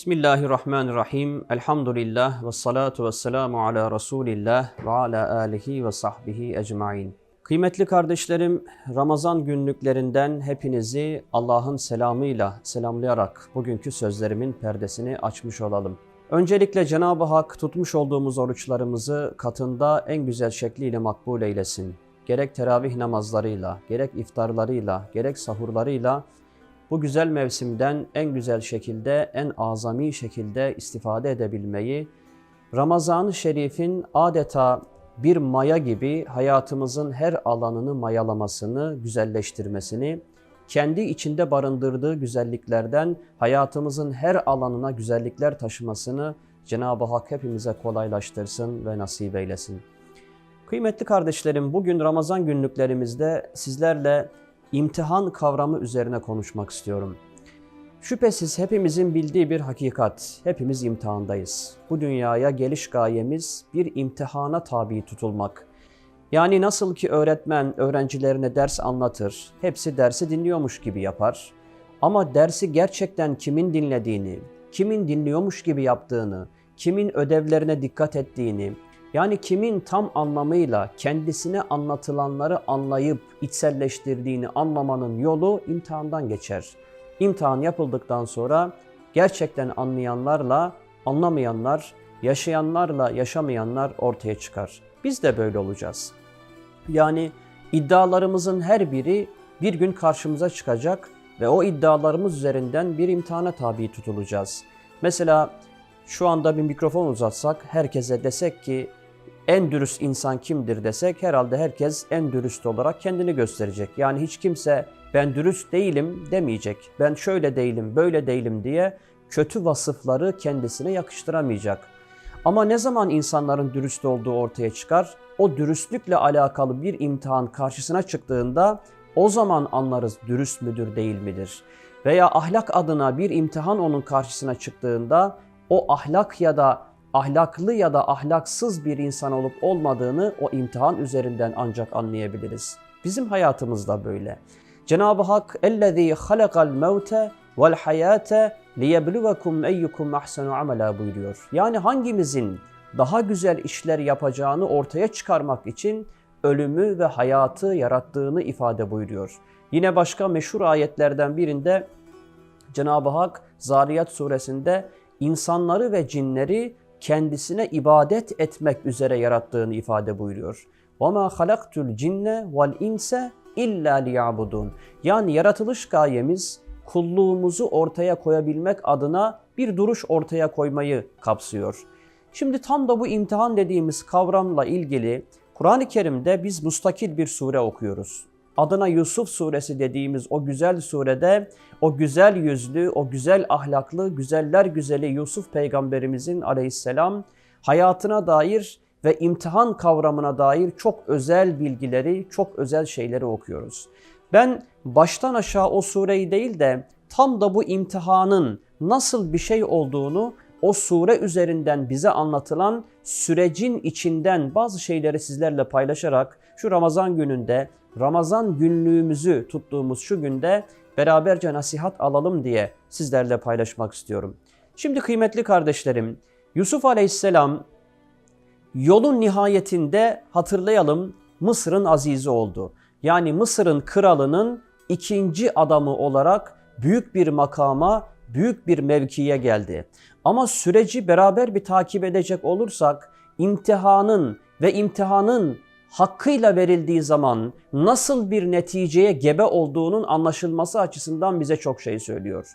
Bismillahirrahmanirrahim. Elhamdülillah ve salatu ve selamu ala Resulillah ve ala alihi ve sahbihi ecmain. Kıymetli kardeşlerim, Ramazan günlüklerinden hepinizi Allah'ın selamıyla selamlayarak bugünkü sözlerimin perdesini açmış olalım. Öncelikle Cenab-ı Hak tutmuş olduğumuz oruçlarımızı katında en güzel şekliyle makbul eylesin. Gerek teravih namazlarıyla, gerek iftarlarıyla, gerek sahurlarıyla bu güzel mevsimden en güzel şekilde, en azami şekilde istifade edebilmeyi, Ramazan-ı Şerif'in adeta bir maya gibi hayatımızın her alanını mayalamasını, güzelleştirmesini, kendi içinde barındırdığı güzelliklerden hayatımızın her alanına güzellikler taşımasını Cenab-ı Hak hepimize kolaylaştırsın ve nasip eylesin. Kıymetli kardeşlerim, bugün Ramazan günlüklerimizde sizlerle imtihan kavramı üzerine konuşmak istiyorum. Şüphesiz hepimizin bildiği bir hakikat. Hepimiz imtihandayız. Bu dünyaya geliş gayemiz bir imtihana tabi tutulmak. Yani nasıl ki öğretmen öğrencilerine ders anlatır, hepsi dersi dinliyormuş gibi yapar. Ama dersi gerçekten kimin dinlediğini, kimin dinliyormuş gibi yaptığını, kimin ödevlerine dikkat ettiğini, yani kimin tam anlamıyla kendisine anlatılanları anlayıp içselleştirdiğini anlamanın yolu imtihandan geçer. İmtihan yapıldıktan sonra gerçekten anlayanlarla anlamayanlar, yaşayanlarla yaşamayanlar ortaya çıkar. Biz de böyle olacağız. Yani iddialarımızın her biri bir gün karşımıza çıkacak ve o iddialarımız üzerinden bir imtihana tabi tutulacağız. Mesela şu anda bir mikrofon uzatsak, herkese desek ki en dürüst insan kimdir desek herhalde herkes en dürüst olarak kendini gösterecek. Yani hiç kimse ben dürüst değilim demeyecek. Ben şöyle değilim, böyle değilim diye kötü vasıfları kendisine yakıştıramayacak. Ama ne zaman insanların dürüst olduğu ortaya çıkar? O dürüstlükle alakalı bir imtihan karşısına çıktığında o zaman anlarız dürüst müdür değil midir? Veya ahlak adına bir imtihan onun karşısına çıktığında o ahlak ya da ahlaklı ya da ahlaksız bir insan olup olmadığını o imtihan üzerinden ancak anlayabiliriz. Bizim hayatımızda böyle. Cenab-ı Hak ellezî halakal mevte vel hayate liyebluvekum eyyukum ahsenu amela buyuruyor. Yani hangimizin daha güzel işler yapacağını ortaya çıkarmak için ölümü ve hayatı yarattığını ifade buyuruyor. Yine başka meşhur ayetlerden birinde Cenab-ı Hak Zariyat suresinde insanları ve cinleri kendisine ibadet etmek üzere yarattığını ifade buyuruyor. وَمَا خَلَقْتُ الْجِنَّ وَالْاِنْسَ اِلَّا لِيَعْبُدُونَ Yani yaratılış gayemiz kulluğumuzu ortaya koyabilmek adına bir duruş ortaya koymayı kapsıyor. Şimdi tam da bu imtihan dediğimiz kavramla ilgili Kur'an-ı Kerim'de biz mustakil bir sure okuyoruz adına Yusuf suresi dediğimiz o güzel surede o güzel yüzlü, o güzel ahlaklı, güzeller güzeli Yusuf peygamberimizin aleyhisselam hayatına dair ve imtihan kavramına dair çok özel bilgileri, çok özel şeyleri okuyoruz. Ben baştan aşağı o sureyi değil de tam da bu imtihanın nasıl bir şey olduğunu o sure üzerinden bize anlatılan sürecin içinden bazı şeyleri sizlerle paylaşarak şu Ramazan gününde Ramazan günlüğümüzü tuttuğumuz şu günde beraberce nasihat alalım diye sizlerle paylaşmak istiyorum. Şimdi kıymetli kardeşlerim, Yusuf Aleyhisselam yolun nihayetinde hatırlayalım Mısır'ın azizi oldu. Yani Mısır'ın kralının ikinci adamı olarak büyük bir makama, büyük bir mevkiye geldi. Ama süreci beraber bir takip edecek olursak imtihanın ve imtihanın hakkıyla verildiği zaman nasıl bir neticeye gebe olduğunun anlaşılması açısından bize çok şey söylüyor.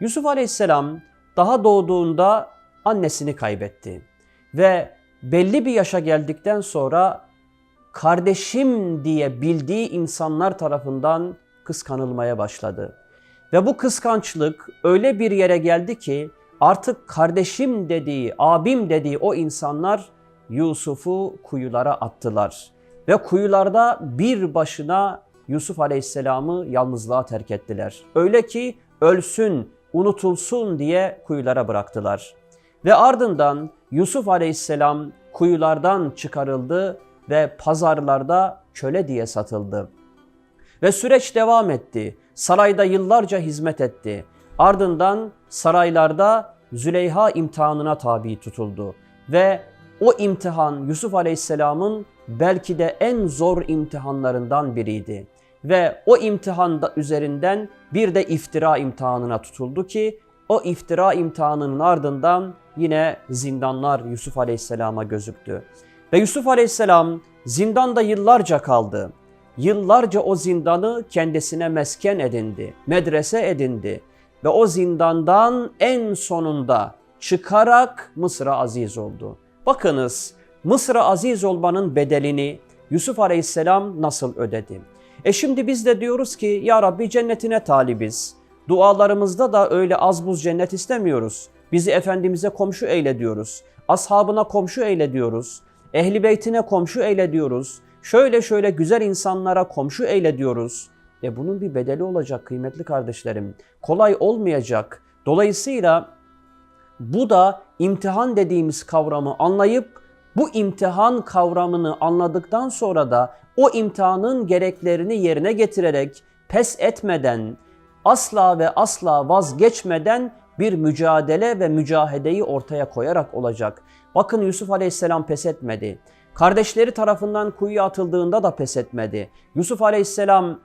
Yusuf Aleyhisselam daha doğduğunda annesini kaybetti ve belli bir yaşa geldikten sonra kardeşim diye bildiği insanlar tarafından kıskanılmaya başladı. Ve bu kıskançlık öyle bir yere geldi ki artık kardeşim dediği, abim dediği o insanlar Yusuf'u kuyulara attılar. Ve kuyularda bir başına Yusuf Aleyhisselam'ı yalnızlığa terk ettiler. Öyle ki ölsün, unutulsun diye kuyulara bıraktılar. Ve ardından Yusuf Aleyhisselam kuyulardan çıkarıldı ve pazarlarda köle diye satıldı. Ve süreç devam etti. Sarayda yıllarca hizmet etti. Ardından saraylarda Züleyha imtihanına tabi tutuldu. Ve o imtihan Yusuf Aleyhisselam'ın belki de en zor imtihanlarından biriydi. Ve o imtihanda üzerinden bir de iftira imtihanına tutuldu ki o iftira imtihanının ardından yine zindanlar Yusuf Aleyhisselam'a gözüktü. Ve Yusuf Aleyhisselam zindanda yıllarca kaldı. Yıllarca o zindanı kendisine mesken edindi, medrese edindi ve o zindandan en sonunda çıkarak Mısır'a aziz oldu. Bakınız Mısır'a aziz olmanın bedelini Yusuf Aleyhisselam nasıl ödedi? E şimdi biz de diyoruz ki ya Rabbi cennetine talibiz. Dualarımızda da öyle az buz cennet istemiyoruz. Bizi Efendimiz'e komşu eyle diyoruz. Ashabına komşu eyle diyoruz. Ehli beytine komşu eyle diyoruz. Şöyle şöyle güzel insanlara komşu eyle diyoruz. E bunun bir bedeli olacak kıymetli kardeşlerim. Kolay olmayacak. Dolayısıyla bu da imtihan dediğimiz kavramı anlayıp bu imtihan kavramını anladıktan sonra da o imtihanın gereklerini yerine getirerek pes etmeden, asla ve asla vazgeçmeden bir mücadele ve mücahedeyi ortaya koyarak olacak. Bakın Yusuf Aleyhisselam pes etmedi. Kardeşleri tarafından kuyuya atıldığında da pes etmedi. Yusuf Aleyhisselam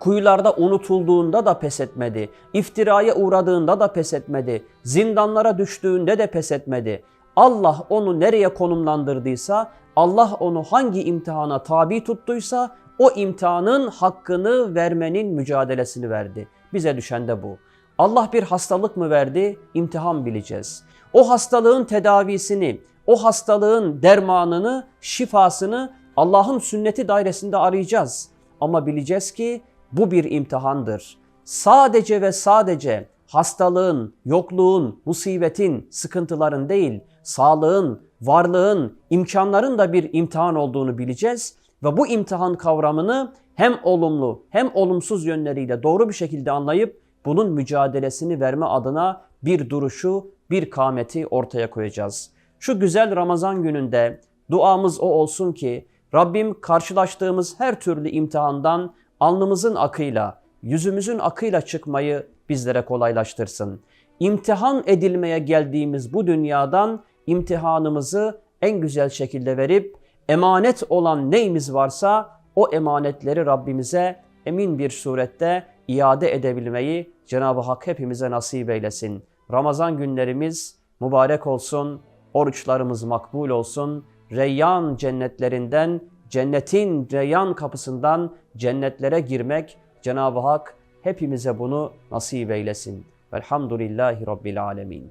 kuyularda unutulduğunda da pes etmedi. İftiraya uğradığında da pes etmedi. Zindanlara düştüğünde de pes etmedi. Allah onu nereye konumlandırdıysa, Allah onu hangi imtihana tabi tuttuysa o imtihanın hakkını vermenin mücadelesini verdi. Bize düşen de bu. Allah bir hastalık mı verdi? İmtihan bileceğiz. O hastalığın tedavisini, o hastalığın dermanını, şifasını Allah'ın sünneti dairesinde arayacağız. Ama bileceğiz ki bu bir imtihandır. Sadece ve sadece hastalığın, yokluğun, musibetin, sıkıntıların değil, sağlığın, varlığın, imkanların da bir imtihan olduğunu bileceğiz ve bu imtihan kavramını hem olumlu hem olumsuz yönleriyle doğru bir şekilde anlayıp bunun mücadelesini verme adına bir duruşu, bir kameti ortaya koyacağız. Şu güzel Ramazan gününde duamız o olsun ki Rabbim karşılaştığımız her türlü imtihandan alnımızın akıyla, yüzümüzün akıyla çıkmayı bizlere kolaylaştırsın. İmtihan edilmeye geldiğimiz bu dünyadan imtihanımızı en güzel şekilde verip emanet olan neyimiz varsa o emanetleri Rabbimize emin bir surette iade edebilmeyi Cenab-ı Hak hepimize nasip eylesin. Ramazan günlerimiz mübarek olsun, oruçlarımız makbul olsun. Reyyan cennetlerinden, cennetin reyyan kapısından cennetlere girmek Cenab-ı Hak hepimize bunu nasip eylesin. Velhamdülillahi Rabbil Alemin.